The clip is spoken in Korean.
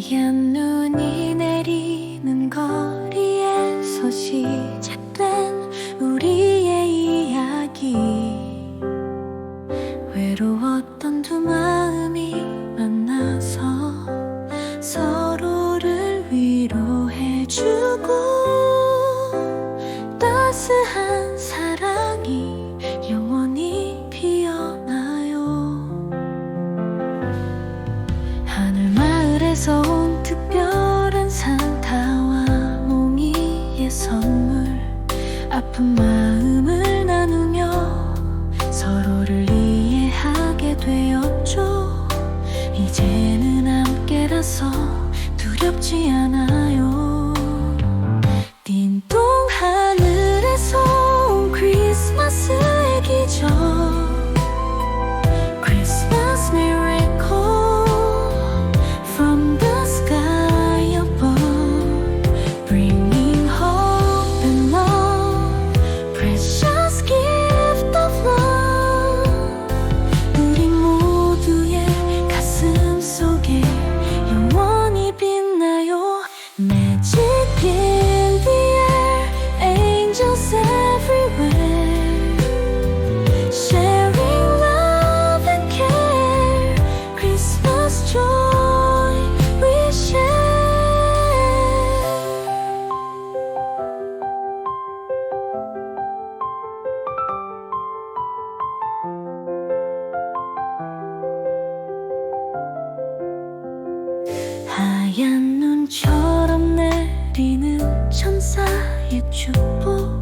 하얀 눈이 내리는 거리에서 시작된 우리의 이야기. 외로웠던 두 마음이 만나서 서로를 위로해주고 따스한 마을에서 온 특별한 산타와 몽이의 선물. 아픈 마음을 나누며 서로를 이해하게 되었죠. 이제는 함께라서 두렵지 않아요 하얀 눈처럼 내리는 천사의 축복